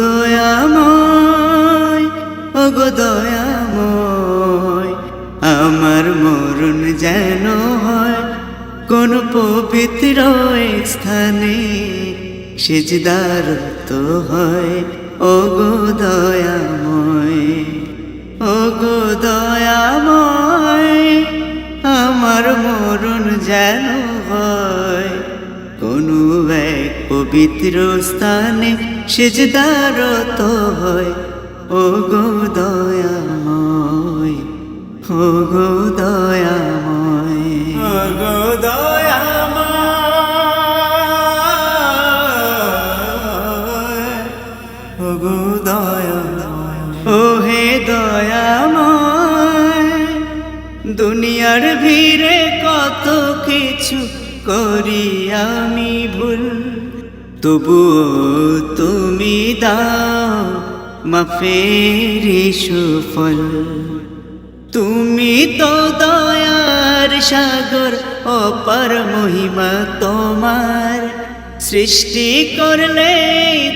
দয়াময় দয়াময়, আমার মরণ যেন হয় কোন পবিত্র স্থানে, সেজদার তো হয়, ওগো দয়াময় ওগো দয়াময়, আমার মরণ যেন পবিত্র স্থানে সেজদারত হয়। ও গো দয়াময় ও গো দয়াময়। ও গো দয়াময় ও গো দয়াময়। ও হে দয়াময় দুনিয়ার ভিড়ে কত কিছু করি আমি ভুল। তবুও তুমি দাও মাফেরি সুফল। তুমি তো দয়ার সাগর, অপার মহিমা তোমার। সৃষ্টি করলে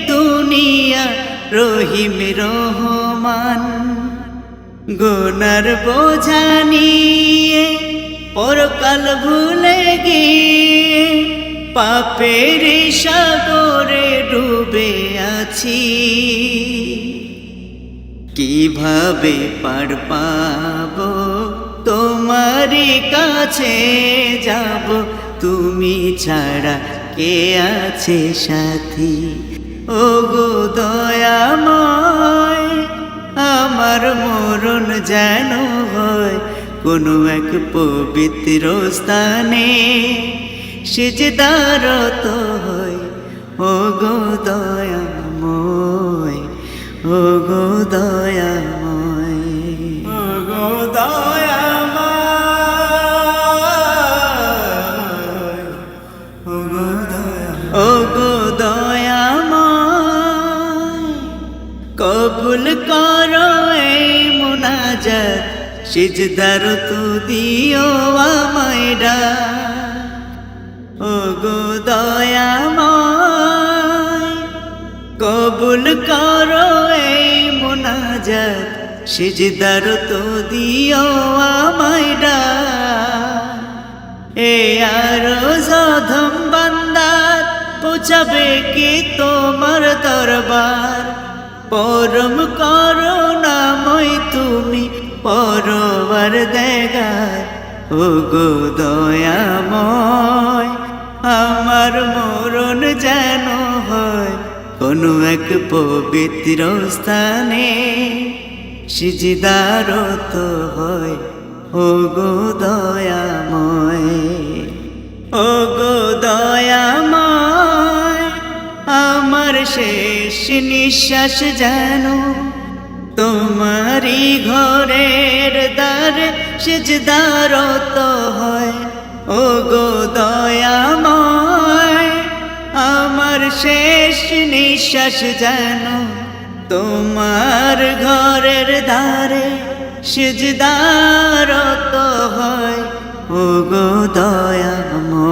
দুনিয়া রহিম রহমান। গোনার বোঝা নিয়ে পরকাল ভুলে গিয়ে পাপের সাগরে ডুবে আছি। কীভাবে পার পাব? তোমারই কাছে যাব। তুমি ছাড়া কে আছে সাথী? ও গো আমার মরণ যেন হয় কোনো এক পবিত্র স্থানে। সেজদারত হয় ও গো দয়াময় ও গো দয়াময়। ও গো দয়াময় ও গো দয়াময়। ও গো দয়াময় কবুল করো এই মুনাজাত। সিজদার তু দিও আমায় ডাক। ও গো দয়াময়, কবুল করো এই মুনাজাত, সিজদার তো দিও আমায় ডাক। এ আরও সধম বান্দার, পৌঁছাবে কি তোমার দরবার? পরম করো নামই তুমি পরবার দেগায় ও গো দয়াময়। আমার মরণ যেন হয় কোনো এক পবিত্র স্থানে। সিজিদারত হয় ও গো দয়াময় ও গো দয়াময়, আমার শেষ নিঃশ্বাস যেন তোমারি ঘরের দ্বার সেজদারত হয় ও গো শেষ নিঃশ্বাস যেন তোমার ঘরের দ্বারে সেজদারত হয়। ও গো দয়াময়